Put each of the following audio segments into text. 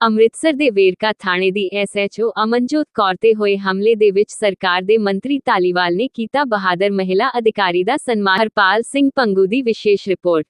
ਅੰਮ੍ਰਿਤਸਰ ਦੇ ਵੇਰਕਾ ਥਾਣੇ ਦੀ ਐਸਐਚਓ ਅਮਨਜੋਤ ਕੌਰ ਤੇ ਹੋਏ ਹਮਲੇ ਦੇ ਵਿੱਚ ਸਰਕਾਰ ਦੇ ਮੰਤਰੀ ਧਾਲੀਵਾਲ ਨੇ ਕੀਤਾ ਬਹਾਦਰ ਮਹਿਲਾ ਅਧਿਕਾਰੀ ਦਾ ਸਨਮਾਨ। ਹਰਪਾਲ ਸਿੰਘ ਪੰਗੂ ਦੀ ਵਿਸ਼ੇਸ਼ ਰਿਪੋਰਟ।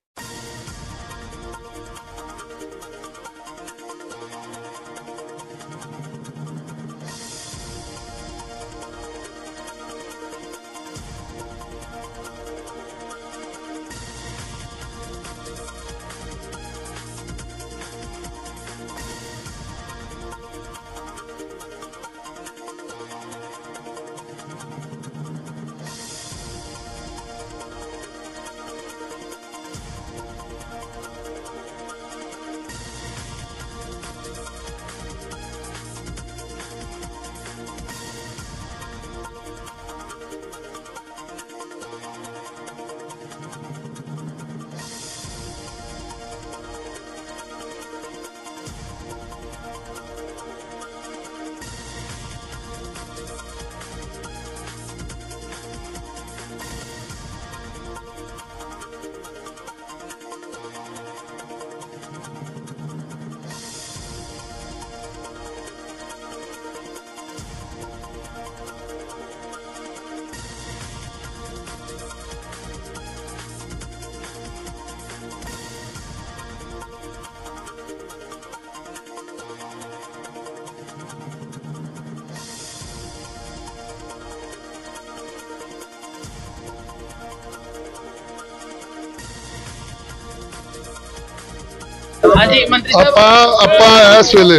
ਹਾਂਜੀ, ਮੰਤਰੀ ਸਾਹਿਬ। ਆਪਾਂ ਆਪਾਂ ਇਸ ਵੇਲੇ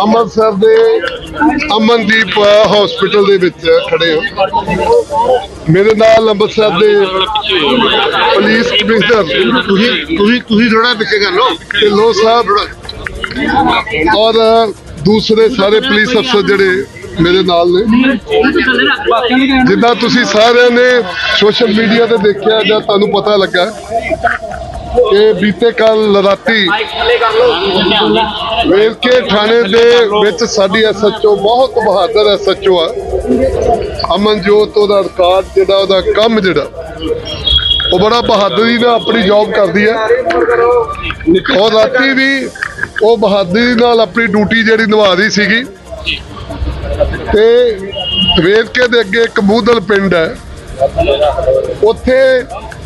ਅੰਮ੍ਰਿਤਸਰ ਦੇ ਅਮਨਦੀਪ ਹਸਪੀਟਲ ਦੇ ਵਿੱਚ ਖੜੇ ਹਾਂ। ਮੇਰੇ ਨਾਲ ਅੰਮ੍ਰਿਤਸਰ ਦੇ ਪੁਲਿਸ ਕਮਿਸ਼ਨਰ ਤੁਸੀਂ ਤੁਸੀਂ ਤੁਸੀਂ ਥੋੜਾ ਪਿੱਛੇ ਕਰ ਲਓ ਢਿੱਲੋਂ ਸਾਹਿਬ ਔਰ ਦੂਸਰੇ ਸਾਰੇ ਪੁਲਿਸ ਅਫਸਰ ਜਿਹੜੇ ਮੇਰੇ ਨਾਲ ਨੇ। ਜਿੱਦਾਂ ਤੁਸੀਂ ਸਾਰਿਆਂ ਨੇ ਸੋਸ਼ਲ ਮੀਡੀਆ ਤੇ ਦੇਖਿਆ ਜਾਂ ਤੁਹਾਨੂੰ ਪਤਾ ਲੱਗਾ ਕਿ ਬੀਤੇ ਕੱਲ ਰਾਤੀ ਵੇਰਕੇ ਥਾਣੇ ਦੇ ਵਿੱਚ ਸਾਡੀ ਐਸਐਚਓ ਬਹੁਤ ਬਹਾਦਰ ਐਸਐਚਓ ਆ। ਅਮਨਜੋਤ ਉਹਦਾ ਰਿਕਾਰਡ ਜਿਹੜਾ, ਉਹਦਾ ਕੰਮ ਜਿਹੜਾ, ਉਹ ਬੜਾ ਬਹਾਦਰੀ ਨਾਲ ਆਪਣੀ ਜੌਬ ਕਰਦੀ ਹੈ। ਉਹ ਰਾਤੀ ਵੀ ਉਹ ਬਹਾਦਰੀ ਨਾਲ ਆਪਣੀ ਡਿਊਟੀ ਜਿਹੜੀ ਨਿਭਾ ਰਹੀ ਸੀਗੀ। ਤੇ ਵੇਰਕੇ ਦੇ ਅੱਗੇ ਇੱਕ ਮੂਦਲ ਪਿੰਡ ਹੈ। ਉੱਥੇ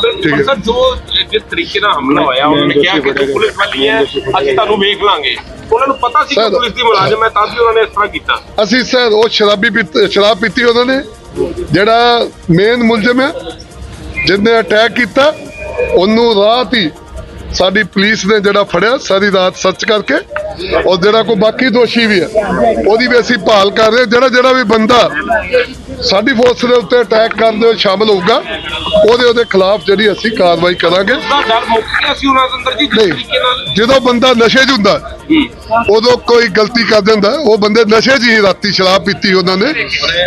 ਠੀਕ ਹੈ। ਸਰ ਜੋ ਜਿਸ ਤਰੀਕੇ ਨਾਲ ਹਮਲਾ ਹੋਇਆ ਉਹਨਾਂ ਨੇ ਕਿਹਾ ਕਿ ਤੂੰ ਪੁਲਿਸ ਵਾਲੀ ਹੈ ਅਸੀਂ ਤੁਹਾਨੂੰ ਵੇਖ ਲਾਂਗੇ। ਉਹਨਾਂ ਨੂੰ ਪਤਾ ਸੀ ਕਿ ਸਰ- ਪੁਲਿਸ ਦੀ ਮੁਲਾਜ਼ਮ ਹੈ ਤਾਂ ਵੀ ਉਹਨਾਂ ਨੇ ਇਸ ਤਰ੍ਹਾਂ ਕੀਤਾ। ਅਸੀਂ ਸਰ ਉਹ ਸ਼ਰਾਬੀ ਪੀਤ- ਸ਼ਰਾਬ ਪੀਤੀ ਉਹਨਾਂ ਨੇ। ਜਿਹੜਾ ਮੇਨ ਮੁਲਜ਼ਮ ਹੈ ਜਿਹਨੇ ਅਟੈਕ ਕੀਤਾ ਉਹਨੂੰ ਰਾਤ ਹੀ ਸਾਡੀ ਪੁਲਿਸ ਨੇ ਜਿਹੜਾ ਫੜਿਆ ਸਾਰੀ ਰਾਤ ਸਰਚ ਕਰਕੇ। ਔਰ ਜਿਹੜਾ ਕੋਈ ਬਾਕੀ ਦੋਸ਼ੀ ਵੀ ਹੈ ਉਹਦੀ ਵੀ ਅਸੀਂ ਭਾਲ ਕਰ ਰਹੇ। ਜਿਹੜਾ ਜਿਹੜਾ ਵੀ ਬੰਦਾ ਸਾਡੀ ਫੋਰਸ ਦੇ ਉੱਤੇ ਅਟੈਕ ਕਰਦੇ ਹੋਏ ਸ਼ਾਮਲ ਹੋਊਗਾ। ਉਹਦੇ ਉਹਦੇ ਖਿਲਾਫ ਜਿਹੜੀ ਅਸੀਂ ਕਾਰਵਾਈ ਕਰਾਂਗੇ। ਦਾ ਦੇ ਜਦੋਂ ਬੰਦਾ ਨਸ਼ੇ 'ਚ ਹੁੰਦਾ ਉਦੋਂ ਕੋਈ ਗਲਤੀ ਕਰ ਦਿੰਦਾ। ਉਹ ਬੰਦੇ ਨਸ਼ੇ 'ਚ ਹੀ ਰਾਤੀ ਸ਼ਰਾਬ ਪੀਤੀ ਉਹਨਾਂ ਨੇ।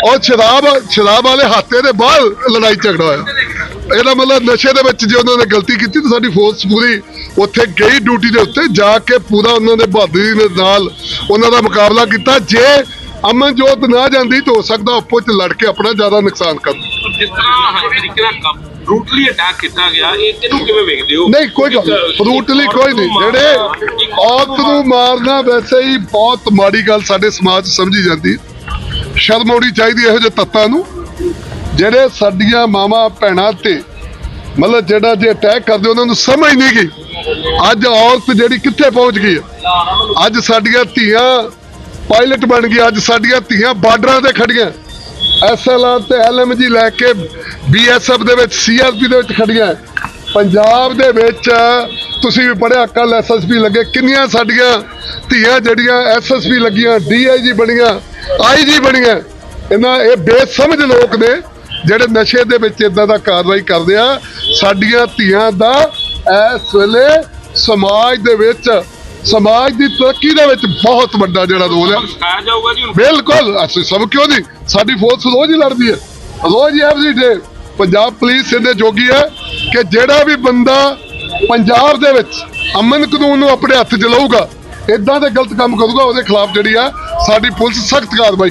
ਔਰ ਸ਼ਰਾਬ ਸ਼ਰਾਬ ਵਾਲੇ ਹਾਤੇ ਦੇ ਬਾਹਰ ਲੜਾਈ ਝਗੜਾ ਹੋਇਆ। ਇਹਦਾ ਮਤਲਬ ਨਸ਼ੇ ਦੇ ਵਿੱਚ ਜੇ ਉਹਨਾਂ ਨੇ ਗਲਤੀ ਕੀਤੀ ਤਾਂ ਸਾਡੀ ਫੋਰਸ ਪੂਰੀ ਉੱਥੇ ਗਈ ਡਿਊਟੀ ਦੇ ਉੱਤੇ। ਜਾ ਕੇ ਪੂਰਾ ਉਹਨਾਂ ਦੇ ਬਹਾਦਰੀ ਦੇ ਨਾਲ ਉਹਨਾਂ ਦਾ ਮੁਕਾਬਲਾ ਕੀਤਾ। ਜੇ ਅਮਨਜੋਤ ਨਾ ਜਾਂਦੀ ਤਾਂ ਹੋ ਸਕਦਾ ਆਪੋ ਚ ਲੜ ਕੇ ਆਪਣਾ ਜ਼ਿਆਦਾ ਨੁਕਸਾਨ ਕਰ ਜਿਸ ਤਰ੍ਹਾਂ ਹਰ ਤਰੀਕੇ ਨਾਲ ਬਰੂਟਲੀ ਅਟੈਕ ਕੀਤਾ ਗਿਆ ਇਹ ਇਹਨੂੰ ਕਿਵੇਂ ਵੇਖਦੇ ਹੋ? ਨਹੀਂ ਕੋਈ ਗੱਲ ਫਰੂਟਲੀ ਕੋਈ ਨਹੀਂ। ਜਿਹੜੇ ਔਰਤ ਨੂੰ ਮਾਰਨਾ। ਵੈਸੇ ਹੀ ਬਹੁਤ ਮਾੜੀ ਗੱਲ ਸਾਡੇ ਸਮਾਜ ਸਮਝੀ ਜਾਂਦੀ। ਸ਼ਰਮ ਆਉਣੀ ਚਾਹੀਦੀ ਇਹੋ ਜਿਹੇ ਤੱਤਾਂ ਨੂੰ। ਜਿਹੜੇ ਸਾਡੀਆਂ ਮਾਵਾਂ ਭੈਣਾਂ ਤੇ ਮਤਲਬ ਜਿਹੜਾ ਜੇ ਅਟੈਕ ਕਰਦੇ ਉਹਨਾਂ ਨੂੰ ਸਮਝ ਨਹੀਂ ਗਈ। ਅੱਜ ਔਰਤ ਜਿਹੜੀ ਕਿੱਥੇ ਪਹੁੰਚ ਗਈ ਹੈ? ਅੱਜ ਸਾਡੀਆਂ ਧੀਆਂ ਪਾਇਲਟ ਬਣ ਗਈ। ਅੱਜ ਸਾਡੀਆਂ ਧੀਆਂ ਬਾਰਡਰਾਂ ਤੇ ਖੜੀਆਂ। ਐਸਐਲਆਰ ਤੇ ਐਲਐਮਜੀ ਲੈ ਕੇ ਬੀਐਸਐਫ ਦੇ ਵਿੱਚ ਸੀਆਰਪੀ ਦੇ ਵਿੱਚ ਖੜੀਆਂ। ਪੰਜਾਬ ਦੇ ਵਿੱਚ ਤੁਸੀਂ ਵੀ ਪੜਿਆ ਕੱਲ ਐਸਐਸਪੀ ਲੱਗੇ। ਕਿੰਨੀਆਂ ਸਾਡੀਆਂ ਧੀਆਂ ਜਿਹੜੀਆਂ ਐਸਐਸਪੀ ਲੱਗੀਆਂ ਡੀਆਈਜੀ ਬਣੀਆਂ ਆਈਜੀ ਬਣੀਆਂ। ਇਹਨਾਂ ਇਹ ਬੇਸਮਝ ਲੋਕ ਨੇ, ਜਿਹੜੇ ਨਸ਼ੇ ਦੇ ਵਿੱਚ ਇਦਾਂ ਦਾ ਕਾਰਵਾਈ ਕਰਦੇ ਆ। ਸਾਡੀਆਂ ਧੀਆਂ ਦਾ ਇਸ ਵੇਲੇ ਸਮਾਜ ਦੇ ਵਿੱਚ ਸਮਾਜ ਦੀ ਤਰੱਕੀ ਦੇ ਵਿੱਚ ਬਹੁਤ ਵੱਡਾ ਜਿਹੜਾ ਰੋਲ ਹੈ। ਸਿਖਾਇਆ ਜਾਊਗਾ ਜੀ ਹੁਣ। ਬਿਲਕੁਲ ਅਸੀਂ ਸਭ ਕਿਉਂ ਨਹੀਂ? ਸਾਡੀ ਫੋਰਸ ਰੋਜ਼ ਹੀ ਲੜਦੀ ਹੈ। ਰੋਜ਼ ਹੀ ਐਵਰੀ ਡੇ। ਪੰਜਾਬ ਪੁਲਿਸ ਇਹਦੇ ਜੋਗੀ ਹੈ ਕਿ ਜਿਹੜਾ ਵੀ ਬੰਦਾ ਪੰਜਾਬ ਦੇ ਵਿੱਚ ਅਮਨ ਕਾਨੂੰਨ ਨੂੰ ਆਪਣੇ ਹੱਥ 'ਚ ਲਊਗਾ ਇਦਾਂ ਦੇ ਗਲਤ ਕੰਮ ਕਰੂਗਾ ਉਹਦੇ ਖਿਲਾਫ ਜਿਹੜੀ ਆ ਸਾਡੀ ਪੁਲਿਸ ਸਖਤ ਕਾਰਵਾਈ